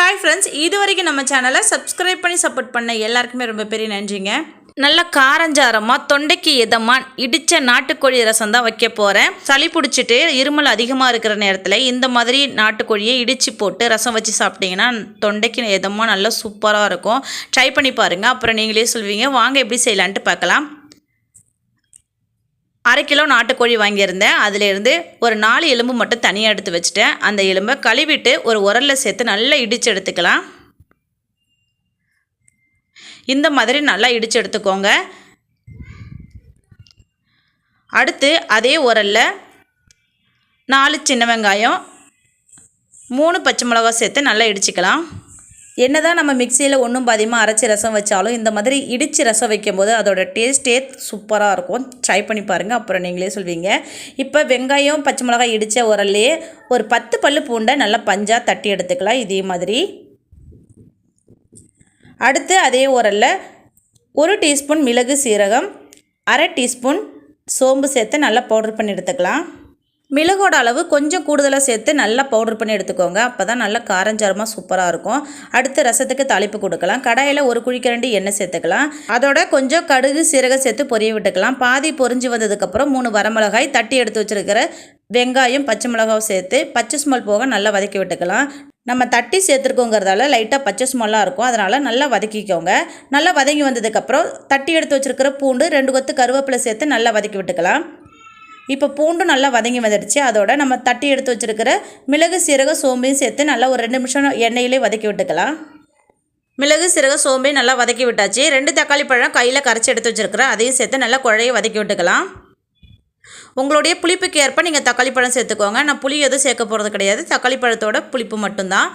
Hi friends இது வரைக்கும் நம்ம சேனலை சப்ஸ்கிரைப் பண்ணி சப்போர்ட் பண்ண எல்லாருக்குமே ரொம்ப பெரிய நன்றிங்க. நல்ல காரஞ்சாரமாக தொண்டைக்கு இதமாக இடித்த நாட்டுக்கோழி ரசம் தான் வைக்க போகிறேன் சளி பிடிச்சிட்டு இருமல் அதிகமாக இருக்கிற நேரத்தில் இந்த மாதிரி நாட்டுக்கோழியை இடித்து போட்டு ரசம் வச்சு சாப்பிட்டீங்கன்னா தொண்டைக்கு இதமாக நல்லா சூப்பராக இருக்கும். ட்ரை பண்ணி பாருங்கள் அப்புறம் நீங்களே சொல்வீங்க. வாங்க எப்படி செய்யலான்ட்டு பார்க்கலாம். அரை கிலோ நாட்டுக்கோழி வாங்கியிருந்தேன். அதிலேருந்து ஒரு நாலு எலும்பு மட்டும் தனியாக எடுத்து வச்சுட்டேன். அந்த எலும்பை கழுவிட்டு ஒரு உரலில் சேர்த்து நல்லா இடித்து எடுத்துக்கலாம். இந்த மாதிரி நல்லா இடித்து எடுத்துக்கோங்க. அடுத்து அதே உரலில் நாலு சின்ன வெங்காயம் மூணு பச்சை மிளகா சேர்த்து நல்லா இடிச்சிக்கலாம். என்னதான் நம்ம மிக்சியில் ஒன்றும் பாதியமாக அரைச்சி ரசம் வச்சாலும் இந்த மாதிரி இடித்து ரசம் வைக்கும்போது அதோட டேஸ்ட்டே சூப்பராக இருக்கும். ட்ரை பண்ணி பாருங்கள் அப்புறம் நீங்களே சொல்வீங்க. இப்போ வெங்காயம் பச்சை மிளகாய் இடித்த உரல்லே ஒரு பத்து பல்லு பூண்டை நல்லா பஞ்சாக தட்டி எடுத்துக்கலாம். இதே மாதிரி. அடுத்து அதே உரலில் ஒரு டீஸ்பூன் மிளகு சீரகம் அரை டீஸ்பூன் சோம்பு சேர்த்து நல்லா பவுடர் பண்ணி எடுத்துக்கலாம். மிளகோட அளவு கொஞ்சம் கூடுதலாக சேர்த்து நல்லா பவுடர் பண்ணி எடுத்துக்கோங்க. அப்போ தான் நல்லா காரஞ்சாரமாக சூப்பராக இருக்கும். அடுத்து ரசத்துக்கு தாளிப்பு கொடுக்கலாம். கடாயில் ஒரு குழிக்கரண்டி எண்ணெய் சேர்த்துக்கலாம். அதோட கொஞ்சம் கடுகு சீரகம் சேர்த்து பொரிய விட்டுக்கலாம். பாதி பொரிஞ்சு வந்ததுக்கப்புறம் மூணு வரமிளகாய் தட்டி எடுத்து வச்சுருக்கிற வெங்காயம் பச்சை மிளகாவும் சேர்த்து பச்சை ஸ்மெல் போக நல்லா வதக்கி விட்டுக்கலாம். நம்ம தட்டி சேர்த்துருக்கோங்கிறதால லைட்டாக பச்சை ஸ்மெல்லாக இருக்கும். அதனால் நல்லா வதக்கிக்கோங்க. நல்லா வதங்கி வந்ததுக்கப்புறம் தட்டி எடுத்து வச்சுருக்கிற பூண்டு ரெண்டு கொத்து கருவேப்பிலை சேர்த்து நல்லா வதக்கி விட்டுக்கலாம். இப்போ பூண்டும் நல்லா வதங்கி வந்துடுச்சு அதோட நம்ம தட்டி எடுத்து வச்சுருக்கிற மிளகு சீரக சோம்பையும் சேர்த்து நல்லா ஒரு ரெண்டு நிமிஷம் எண்ணெயிலே வதக்கி விட்டுக்கலாம். மிளகு சீரக சோம்பையும் நல்லா வதக்கி விட்டாச்சு. ரெண்டு தக்காளி பழம் கையில் கரைச்சி எடுத்து வச்சுருக்கிறேன். அதையும் சேர்த்து நல்லா குழைய வதக்கி விட்டுக்கலாம். உங்களுடைய புளிப்புக்கு ஏற்ப நீங்கள் தக்காளி பழம் சேர்த்துக்கோங்க. நான் புளி எதுவும் சேர்க்க போகிறது கிடையாது. தக்காளி பழத்தோட புளிப்பு மட்டும்தான்.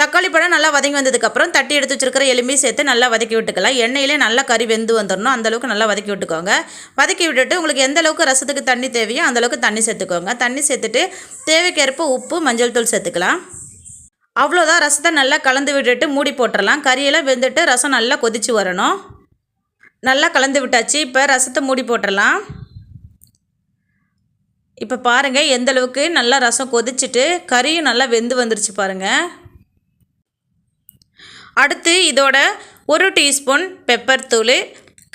தக்காளி பழம் நல்லா வதங்கி வந்ததுக்கப்புறம் தட்டி எடுத்து வச்சிருக்கிற எலும்பி சேர்த்து நல்லா வதக்கி விட்டுக்கலாம். எண்ணெயிலே நல்லா கறி வெந்து வந்துடணும். அந்தளவுக்கு நல்லா வதக்கி விட்டுக்கோங்க. வதக்கி விட்டுட்டு உங்களுக்கு எந்த அளவுக்கு ரசத்துக்கு தண்ணி தேவையோ அந்தளவுக்கு தண்ணி சேர்த்துக்கோங்க. தண்ணி சேர்த்துட்டு தேவைக்கேற்ப உப்பு மஞ்சள் தூள் சேர்த்துக்கலாம். அவ்வளோதான் ரசத்தை நல்லா கலந்து விட்டுட்டு மூடி போட்டுடலாம் கறியெல்லாம் வெந்துட்டு ரசம் நல்லா கொதித்து வரணும். நல்லா கலந்து விட்டாச்சு. இப்போ ரசத்தை மூடி போட்டுடலாம் இப்போ பாருங்கள் எந்தளவுக்கு நல்லா ரசம் கொதிச்சுட்டு கறியும் நல்லா வெந்து வந்துருச்சு பாருங்கள் அடுத்து இதோட ஒரு டீஸ்பூன் பெப்பர் தூள்.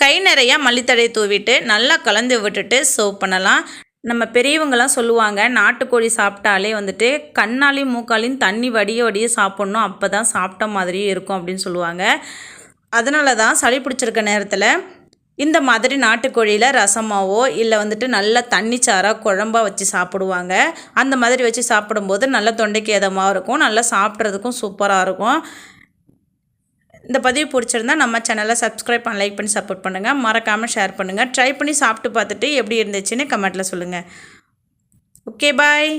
கை நிறையா மல்லித்தடை தூவிட்டு நல்லா கலந்து விட்டுட்டு சர்வ் பண்ணலாம். நம்ம பெரியவங்களாம் சொல்லுவாங்க நாட்டுக்கோழி சாப்பிட்டாலே வந்துட்டு கண்ணாலையும் மூக்காலையும் தண்ணி வடிய வடிய சாப்பிட்ணும். அப்போ தான் சாப்பிட்ட மாதிரியே இருக்கும் அப்படின்னு சொல்லுவாங்க. அதனால தான் சளி பிடிச்சிருக்க நேரத்தில் இந்த மாதிரி நாட்டுக்கோழியில் ரசமாவோ இல்லை வந்துட்டு நல்ல தண்ணி சாராக குழம்பாக வச்சு சாப்பிடுவாங்க. அந்த மாதிரி வச்சு சாப்பிடும்போது நல்ல தொண்டைக்கு எதமாக இருக்கும் நல்லா சாப்பிட்றதுக்கும் சூப்பராக இருக்கும். இந்த பதிவு பிடிச்சிருந்தா நம்ம சேனலை சப்ஸ்கிரைப் பண்ண லைக் பண்ணி சப்போர்ட் பண்ணுங்கள் மறக்காமல் ஷேர் பண்ணுங்கள் ட்ரை பண்ணி சாப்பிட்டு பார்த்துட்டு எப்படி இருந்துச்சுன்னு கமெண்ட்டில் சொல்லுங்கள் ஓகே பாய்